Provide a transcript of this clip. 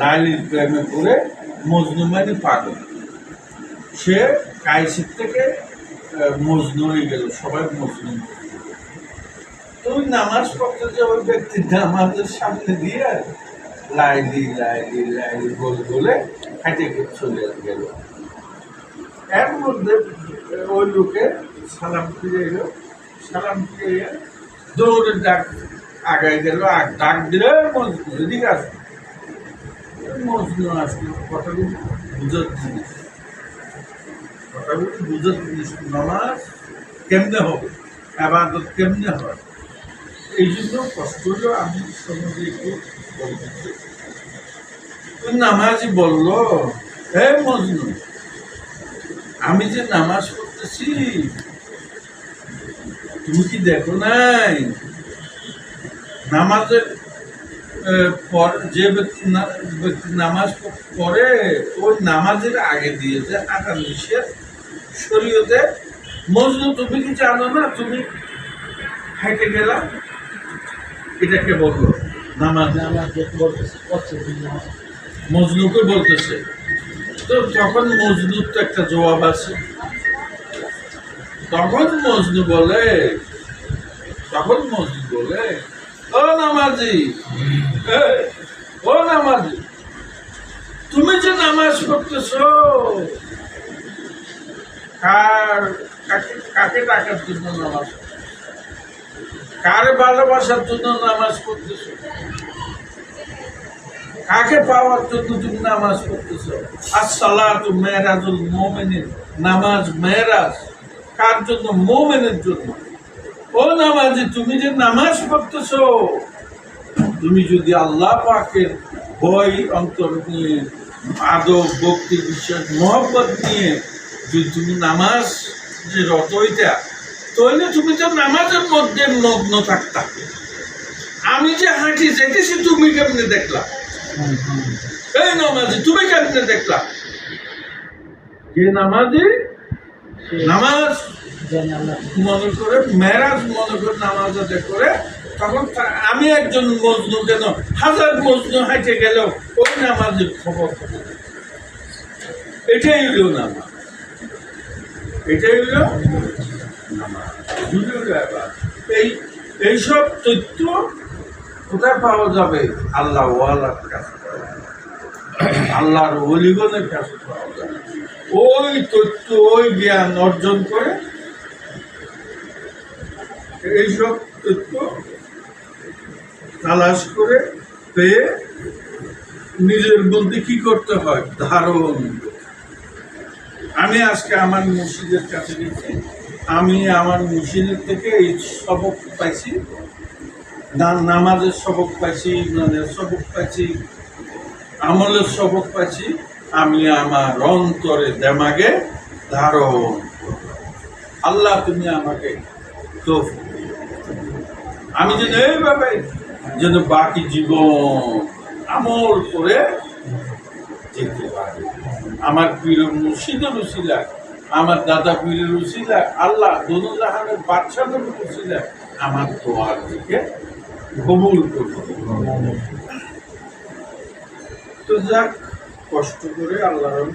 লাইলির প্রেমে পড়ে মজনু মানে পাগল। সে কাইসির থেকে মজনু হয়ে গেল, সবাই মজনু। তুই নামাজ পড়তে যে ব্যক্তি নামাজের সামনে দিয়ে লাইলি লাইলি লাইলি বলে বলে হাঁটে চলে গেল। এর মধ্যে ওই লোকে সালাম ফিরে এলো। সালাম ফিরে দৌড়ে ডাক আগায় গেল, আর ডাক দিলে মজনু এদিকে আসবে। মজনু আসলো কথাগুলো বুঝার জিনিস কথাগুলো বুঝার জিনিস নামাজ কেমনে হবে? আবাদত কেমনে হয় এই জন্য কষ্ট আমি সমাজে একটু বলতেছি তো নামাজি বলল হে মজনু আমি যে নামাজ পড়তেছি তুমি কি দেখো নাই নামাজের যে নামাজ পড়ে, ওই নামাজের আগে দিয়েছে নিষেধ শরীয়তে, মজনু, তুমি কি জানো না, তুমি হাইটে গেলাম এটাকে বলল নামাজ। মজনুকে বলতেছে। তো তখন মজনুর তো একটা জবাব আছে। তখন মজনু বলে, তখন মজনু বলে নামাজি? ও নামাজি, তুমি যে নামাজ পড়তেছ, কার কাকে টাকার জন্য নামাজ? কার ভালোবাসার জন্য নামাজ পড়তেছ? কাকে পাওয়ার জন্য তুমি নামাজ পড়তেছ? আসসালাতু মেরাজুল মুমিনিন, নামাজ মেরাজ, কার জন্য? মুমিনের জন্য। ও নামাজি, তুমি যে নামাজ পড়তেছ তুমি যদি আল্লাহ পাকের ভয়, অন্তর নিয়ে, আদব, ভক্তি, বিশ্বাস, মহব্বত নিয়ে যদি তুমি নামাজ যে রত হইতা, তাহলে তুমি তো নামাজের মধ্যে নগ্ন থাকতা। আমি যে হাঁটি যেতেছি, তুমি কেমনে দেখলা? এই নামাজি, তুমি কেমনে দেখলা? যে নামাজি? নামাজ মনে করে, মেরাজ মনে করে নামাজ করে তখন আমি একজন মজনু কেন? হাজার মজনু হাইটে গেল ওই নামাজের খবর এটাই হইল নামাজ। এটাই হইল? এই, এইসব তথ্য কোথায় পাওয়া যাবে? আল্লাহ ওয়ালার কাছে। আল্লাহর অলিগণের কাছে পাওয়া যাবে। ওই তথ্য, ওই জ্ঞান অর্জন করে এইসব তথ্য তালাশ করে পেয়ে নিজের মধ্যে কি করতে হয়? ধারণ। আমি আজকে আমার মুর্শিদের কাছে গেছি। আমি আমার মুর্শিদের থেকে এই সবক পাইছি। নামাজের সবক পাইছি, ইমানের সবক পাইছি, আমলের সবক পাইছি। আমি আমার অন্তরে দেমাগে ধারণ। আল্লাহ তুমি আমাকে তো আমি যদি এইভাবে যেন বাকি জীবন আমল করে যেতে পারি। আমার প্রিয় মুর্শিদের উসিলা, আমার দাদা পীরের উসিলা, আল্লাহ দোনো জাহানের বাচ্চাদের উসিলা, আমার দোয়ার থেকে কবুল করবে তো যাক, কষ্ট করে আল্লাহর